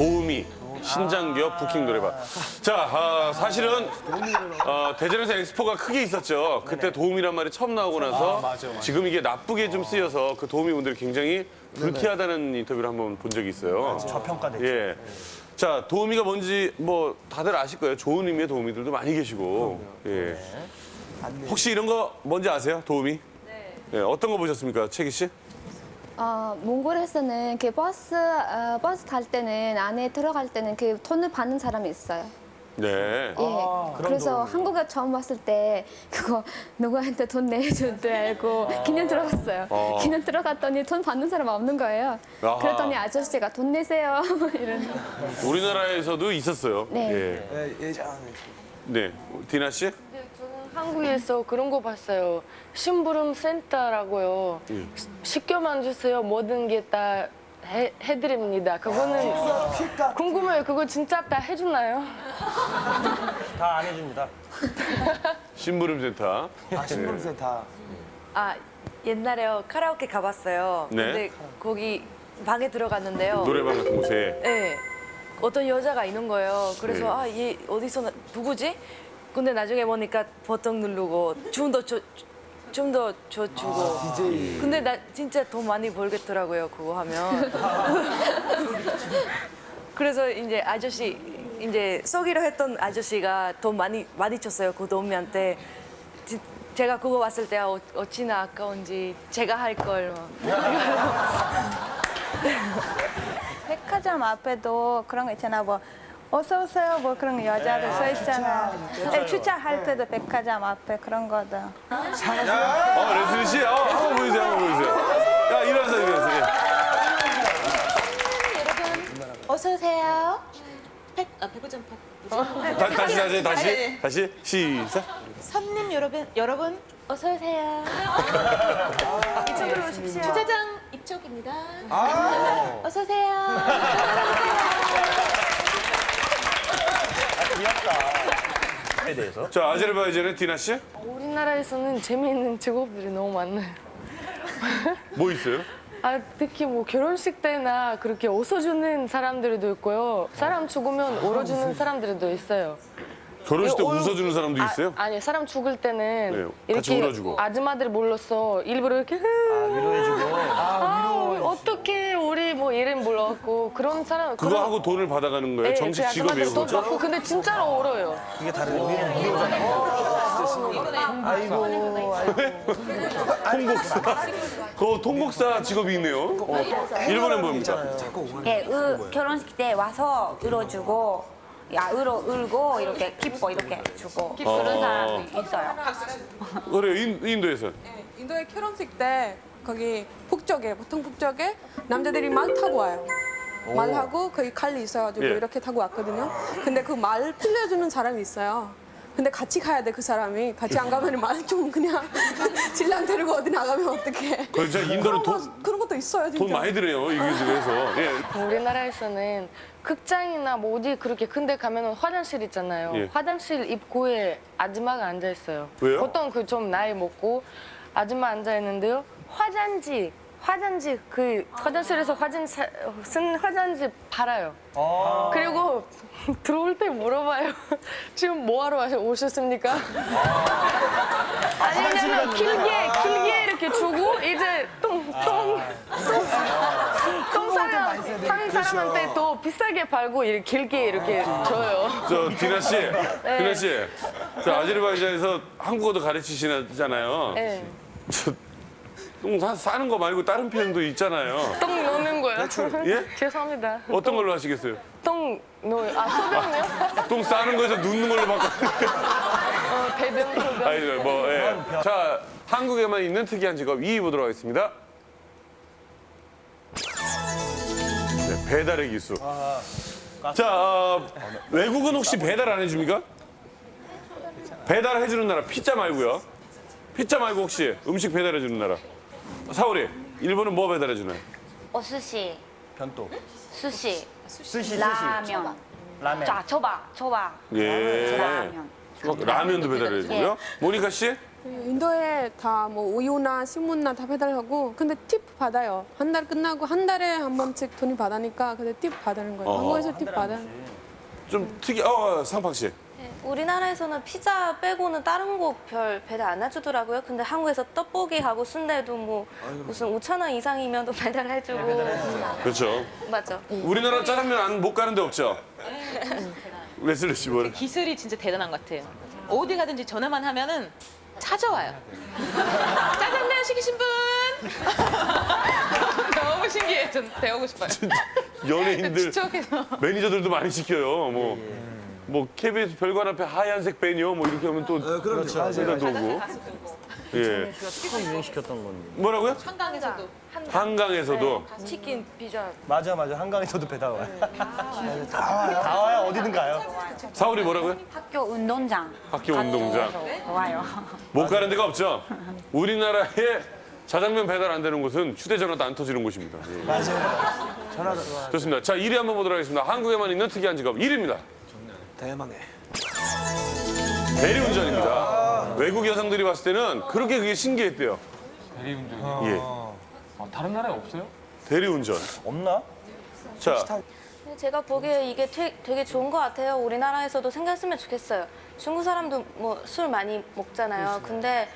도우미 신장기업 부킹 노래방. 자, 아, 사실은 어, 대전에서 엑스포가 크게 있었죠. 그때 도우미란 말이 처음 나오고 나서 지금 이게 나쁘게 좀 쓰여서 그 도우미 분들이 굉장히 불쾌하다는 인터뷰를 한번 본 적이 있어요. 저평가됐죠. 예. 자, 도우미가 뭔지 뭐 다들 아실 거예요. 좋은 의미의 도우미들도 많이 계시고. 예. 혹시 이런 거 뭔지 아세요? 도우미? 네. 예, 어떤 거 보셨습니까? 채기 씨? 어, 몽골에서는 그 버스 어, 버스 탈 때는 안에 들어갈 때는 그 돈을 받는 사람이 있어요. 네. 예. 그래서 한국에 처음 왔을 때 그거 누구한테 돈 내줄 줄 알고 기념 들어갔어요. 어. 기념 들어갔더니 돈 받는 사람 없는 거예요. 아하. 그랬더니 아저씨가 돈 내세요 이런. 우리나라에서도 있었어요. 네. 예. 예, 예전에. 네. 디나 씨? 한국에서 그런 거 봤어요. 심부름 센터라고요. 시- 시켜만 주세요. 모든 게 다 해드립니다. 그거는 궁금해요. 그거 진짜 다 해주나요? 다 안 해줍니다. 심부름센터. 아, 신문센터. 아 옛날에 카라오케 가봤어요. 네. 근데 거기 방에 들어갔는데요. 노래방 같은 곳에. 네. 어떤 여자가 있는 거예요. 그래서 네. 아 얘 어디서 나, 누구지? 근데 나중에 보니까 버튼 누르고 춤도 춰 춤도 춰주고. 근데 나 진짜 돈 많이 벌겠더라고요 그거 하면. 그래서 이제 아저씨 이제 쏘기로 했던 아저씨가 돈 많이 많이 쳤어요 그 도우미한테. 지- 제가 그거 봤을 때 어, 어찌나 아까운지 제가 할 걸. 백화점 앞에도 그런 거 있잖아 뭐 어서 오세요 뭐 그런 거 여자들 써 있잖아 네, 주차할 때도 백화점 앞에 그런 거도 어, 레슬리 씨? 어, 한번 보여주세요, 한번 보여주세요. 야, 일어나서, 일어나서. 예. 어서 오세요 다, 다시, 다시, 다시. 다시. 시작. 손님 여러분 여러분 어서 오세요 이쪽으로 오십시오 주차장 이쪽입니다 어서 오세요 에 대해서. 자, 아제르바이잔의 디나 씨? 우리나라에서는 재미있는 직업들이 너무 많아요. 뭐 있어요? 아, 특히 뭐 결혼식 때나 그렇게 웃어주는 사람들도 있고요. 사람 죽으면 울어주는 사람들도 있어요. 결혼식 때 어, 웃어주는 사람도 있어요? 아, 아니, 사람 죽을 때는 네, 같이 이렇게 울어주고. 아줌마들 불러서 일부러 이렇게 아, 위로해주고. 아, 어떻게 우리 뭐 이름 불렀고 그런 사람 그거 그런- 하고 돈을 받아가는 거예요? 네, 정식 그 직업이에요, 돈 그거? 받고 근데 진짜로 울어요. 이게 다른 의미는. 아이고, 아이고. 통곡사. 그 통곡사 직업이 있네요. 어. 일본엔 뭡니까? 예, 으, 결혼식 때 와서 울어주고 야 울어 울고 이렇게 기뻐 이렇게 주고 그런 사람이 있어요 그래요, 인, 인도에서. 네, 인도의 결혼식 때 거기 북쪽에 보통 북쪽에 남자들이 말 타고 와요. 말하고 거기 칼이 있어가지고 예. 이렇게 타고 왔거든요. 근데 그 말 빌려주는 사람이 있어요. 근데 같이 가야 돼 그 사람이 같이 안 가면 말 좀 그냥 신랑 데리고 어디 나가면 어떡해. 그렇죠. 인도는 그런, 거, 돈, 그런 것도 있어요 진짜. 돈 많이 들여요, 이게 그래서. 예. 우리나라에서는 극장이나 뭐 어디 그렇게 근데 가면은 화장실 있잖아요. 예. 화장실 입구에 아줌마가 앉아 있어요. 왜요? 보통 그 좀 나이 먹고 아줌마 앉아 있는데요. 화장지 화장지 그 화장실에서 화장 사- 쓴 화장지 팔아요. 아, 그리고 들어올 때 물어봐요. 지금 뭐 하러 와서 오셨습니까? 아니 그냥 길게 길게 이렇게 주고 이제 똥똥똥 사람 한 사람한테 더 비싸게 팔고 이렇게 길게 이렇게 줘요. 저 디나 씨, 네. 디나 씨, 저 아제르바이잔에서 한국어도 가르치시잖아요. 네. 똥 사, 싸는 거 말고 다른 표현도 있잖아요. 똥 넣는 거요. 예? 죄송합니다. 어떤 걸로 하시겠어요? 똥 넣어요. 아 소변이요? 똥 싸는 거에서 눕는 걸로 바꿔. 어, 배변 소변. 아니, 뭐, 예. 자, 한국에만 있는 특이한 직업 2위 보도록 하겠습니다. 네, 배달의 기수. 자, 어, 외국은 혹시 배달 안 해줍니까? 배달 해주는 나라 피자 말고요. 피자 말고 혹시 음식 배달해주는 나라. 사오리, 일본은 뭐 배달해 주나요? 어 스시 변도. 수시 스시, 스시. 라면 라멘. 자 초밥 초밥 예. 라면 막 라면도 배달해 주고요. 모니카 씨? 인도에 다 뭐 우유나 신문나 다 배달하고 근데 팁 받아요. 한 달 끝나고 한 달에 한 번씩 돈이 받으니까 근데 팁 받는 거예요. 어. 한국에서 팁 받아요. 좀 특이, 어, 상팍 씨. 네, 우리나라에서는 피자 빼고는 다른 거별 배달 안 해주더라고요. 근데 한국에서 떡볶이하고 순대도 뭐 무슨 5천 원 이상이면 또 배달해주고. 그렇죠. 맞죠. 우리나라 짜장면 안 못 가는 데 없죠? 레슬리 씨 뭐래? 기술이 진짜 대단한 것 같아요. 어디 가든지 전화만 하면은 찾아와요. 짜장면 시키신 분? 너무 신기해. 전 배우고 싶어요. 연예인들. 매니저들도 많이 시켜요. 뭐, 뭐 KBS 별관 앞에 하얀색 배니요 뭐 이렇게 하면 또 그렇죠. 배달도 오고. 예. 처음 유행시켰던 건데. 뭐라고요? 한강에서도. 한강에서도 치킨, 피자. 맞아 맞아 한강에서도 배달 와요. 다 와요. 다 와요 어디든 가요. 사울이 뭐라고요? 학교 운동장. 학교 운동장. 와요. 못 가는 데가 없죠. 우리나라에 자장면 배달 안 되는 곳은 휴대전화도 안 터지는 곳입니다. 예. 맞아요. 전화도 와. 좋습니다. 자, 1위 한번 보도록 하겠습니다. 한국에만 있는 특이한 직업 1위입니다. 대망해. 대리운전입니다. 외국 여성들이 봤을 때는 그렇게 그게 신기했대요. 대리운전이요? 예. 아, 다른 나라에 없어요? 대리운전. 없나? 자, 제가 보기에 이게 되, 되게 좋은 것 같아요. 우리나라에서도 생겼으면 좋겠어요. 중국 사람도 뭐 술 많이 먹잖아요. 근데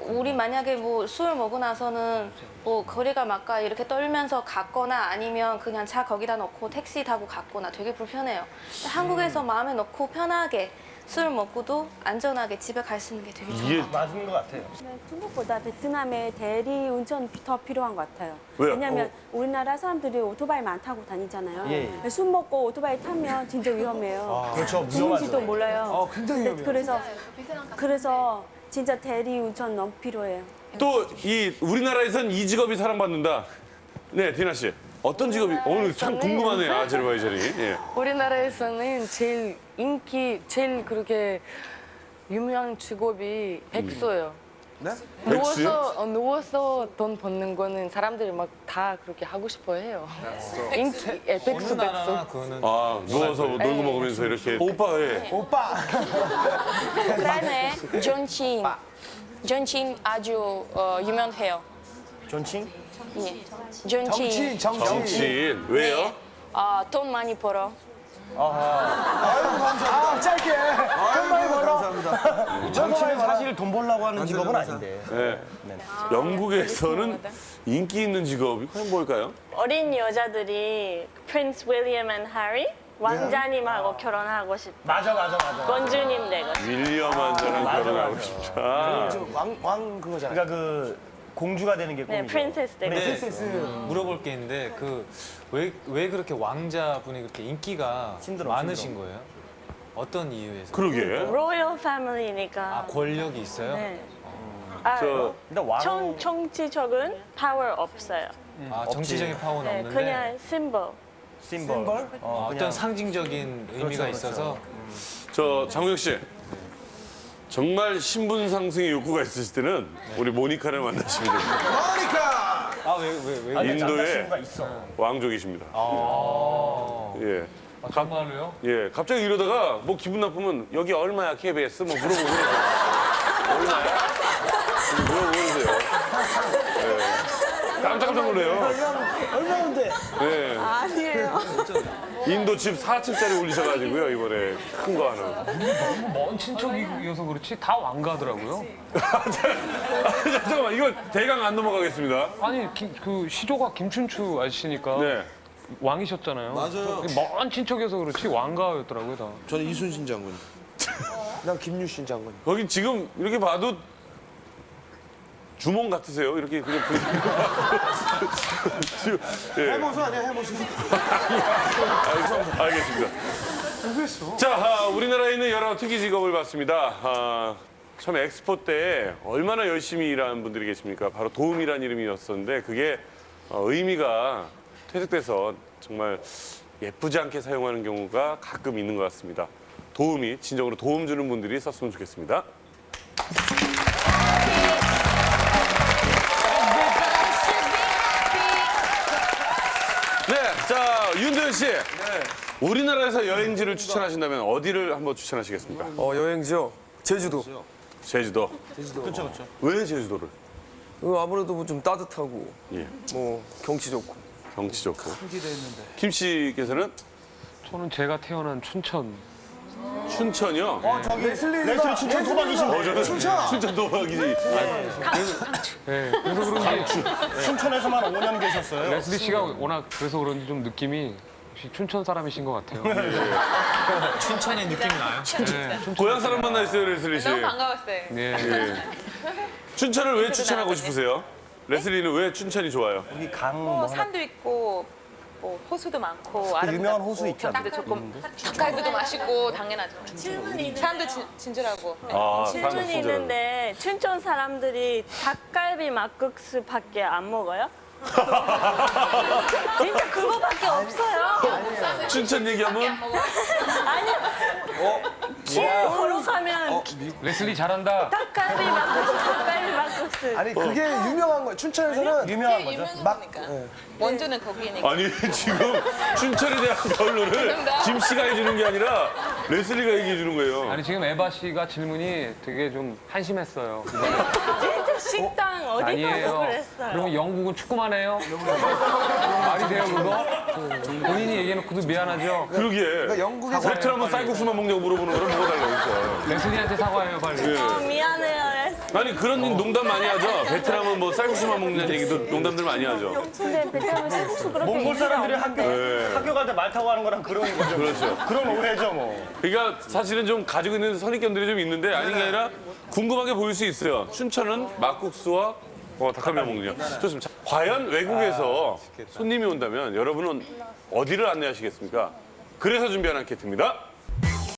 우리 만약에 뭐 술 먹고 나서는 뭐 거리가 막가 이렇게 떨면서 갔거나 아니면 그냥 차 거기다 놓고 택시 타고 갔거나 되게 불편해요. 한국에서 마음에 놓고 편하게 술 먹고도 안전하게 집에 갈 수 있는 게 되게 좋아요. 이게 맞은 것 같아요. 중국보다 베트남에 대리 운전 더 필요한 것 같아요. 왜요? 왜냐면 우리나라 사람들이 오토바이 많이 타고 다니잖아요. 예, 술 먹고 오토바이 타면 진짜 위험해요. 그렇죠 죽는지도. 몰라요. 근데 그래서 그래서 진짜 대리 운전 너무 필요해요. 또 이 우리나라에선 이 직업이 사랑받는다. 네, 디나 씨. 어떤 직업이 오늘 참 궁금하네요. 아제르바이잔이. 예. 우리나라에서는 제일 인기, 제일 그렇게 유명한 직업이 백수예요. 네? 백수요? 누워서 어, 누워서 돈 버는 거는 사람들이 막 다 그렇게 하고 싶어 해요. 인기, 예, 백수 백수. 그거는 아, 누워서 놀고 먹으면서 이렇게 오빠 예. 오빠. 그다음에 존칭. 존칭 아주 어, 유명해요. 존칭? 예. 존칭. 정치인. 왜요? 아, 돈 많이 벌어. 아 짧게. 돈 많이 벌어. 감사합니다. 정치는 사실 돈 벌려고 하는 직업은 아닌데. 예. 영국에서는 인기 있는 직업이 과연 뭘까요? 어린 여자들이 프린스 윌리엄 앤 해리 왕자님하고 결혼하고 싶. 맞아 맞아 맞아. 원주님 되고. 윌리엄 한자랑 결혼하고 맞아. 싶다. 왕, 왕 그거잖아. 그러니까 그 공주가 되는 게 네, 꿈이죠. 프린세스 되고. 프린세스. 물어볼 게 있는데 그 왜 왜 그렇게 왕자분이 그렇게 인기가 신드롬, 많으신 거예요? 어떤 이유에서? 그러게. 로열 패밀리니까. 아 권력이 있어요? 네. 아, 저 일단 왕. 정, 정치적인 파워 없어요. 아 정치적인 파워는 네, 없는데 그냥 심볼. 심벌. 어, 어떤 그냥 상징적인 의미가 그렇죠. 있어서 저 장우혁 씨. 정말 신분 상승의 욕구가 있으실 때는 우리 모니카를 만나시면 됩니다. 아왜왜 왜? 있어. 왕족이십니다. 아, 예. 아 정말로요? 예. 갑자기 이러다가 뭐 기분 나쁘면 여기 얼마야 KBS 뭐 물어보고 그러세요. 얼마야? 물어보고 그러세요. 예. 깜짝깜짝 놀래요. 얼마인데? 예. 인도 집 4층짜리 올리셔가지고요 이번에 큰 거 하나. 먼 친척이어서 그렇지 다 왕가더라고요. 잠깐만 이거 대강 안 넘어가겠습니다. 아니 김- 그 시조가 김춘추 아저씨니까 네. 왕이셨잖아요. 맞아요. 먼 친척이어서 그렇지 왕가였더라고요 다. 저는 이순신 장군. 난 김유신 장군. 거기 지금 이렇게 봐도 주몽 같으세요. 이렇게 그냥 지금 예. 해모수 아니야 해모수? 알겠- 알겠습니다. 자, 아, 우리나라에 있는 여러 특이 직업을 봤습니다. 아, 처음 엑스포 때 얼마나 열심히 일하는 분들이 계십니까? 바로 도움이란 이름이었었는데 그게 어, 의미가 퇴색돼서 정말 예쁘지 않게 사용하는 경우가 가끔 있는 것 같습니다. 도움이 진정으로 도움 주는 분들이 썼으면 좋겠습니다. 윤도현 씨. 우리나라에서 여행지를 추천하신다면 어디를 한번 추천하시겠습니까? 어 여행지요. 제주도. 제주도. 제주도. 그렇죠, 그렇죠. 왜 제주도를? 어, 아무래도 뭐 좀 따뜻하고 예. 뭐 경치 좋고. 경치 좋고. 김 씨께서는 저는 제가 태어난 춘천. 춘천이요? 어, 저기 레슬리, 레슬리 춘천 토박이신데. 어, 저는 춘천 도박이지. 네, 그래서 그런지 춘천에서만 5년 계셨어요. 레슬리 씨가 워낙 그래서 그런지 좀 느낌이 혹시 춘천 사람이신 것 같아요. 춘천의 느낌이 나요? 네, 춘천 고향 사람 만나 있어요, 레슬리 씨. 너무 반가웠어요. 네. 예. 춘천을 왜 추천하고 싶으세요? 레슬리는 왜 춘천이 좋아요? 우리 강뭐뭐 산도 있고 뭐 호수도 많고 그 아름답고 유명한 호수 있잖아요. 경치도 좋고 닭갈비도 맛있고 당연하죠. 사람도 진, 친절하고. 아, 질문이 사람 진짜. 있는데 춘천 사람들이 닭갈비 막국수밖에 안 먹어요? 진짜 그거밖에 없어요. 춘천 얘기하면 아니, 시에 걸어가면 레슬리 잘한다. 닭갈비 막국수, 닭갈비 막국수. 아니 그게 유명한 거예요. 춘천에서는 유명한 거죠. 유명한 막 거니까. 예. 원조는 거기니까. 아니 지금 춘천에 대한 결론을 김 씨가 해주는 게 아니라 레슬리가 얘기해 주는 거예요. 아니 지금 에바 씨가 질문이 되게 좀 한심했어요. 진짜 식당 어디 가서 아니에요. 그랬어요? 그러면 영국은 축구만 해요? 말이 돼요 그거? 본인이 얘기해놓고도 미안하죠. 그러게. 그러니까 영국에서 베트남은 쌀국수만 먹냐고 물어보는 거랑 뭐가 달라요, 레슬리한테 사과해요 빨리. 어, 미안해요. 아니 그런 농담 많이 하죠. 베트남은 뭐 쌀국수만 먹는다는 얘기도 농담들 많이 하죠. 근데 베트남은 쌀국수 그렇게 몽골 사람들이 학교, 네. 학교 갈 때 말 타고 가는 거랑 그런 거죠. 그렇죠. 그런 오해죠 뭐. 그러니까 사실은 좀 가지고 있는 선입견들이 좀 있는데 아닌 게 아니라 궁금하게 보일 수 있어요. 춘천은 막국수와 어, 닭갈비만 먹느냐. 좋습니다. 자, 과연 외국에서 손님이 온다면 여러분은 어디를 안내하시겠습니까? 그래서 준비한 안케트입니다.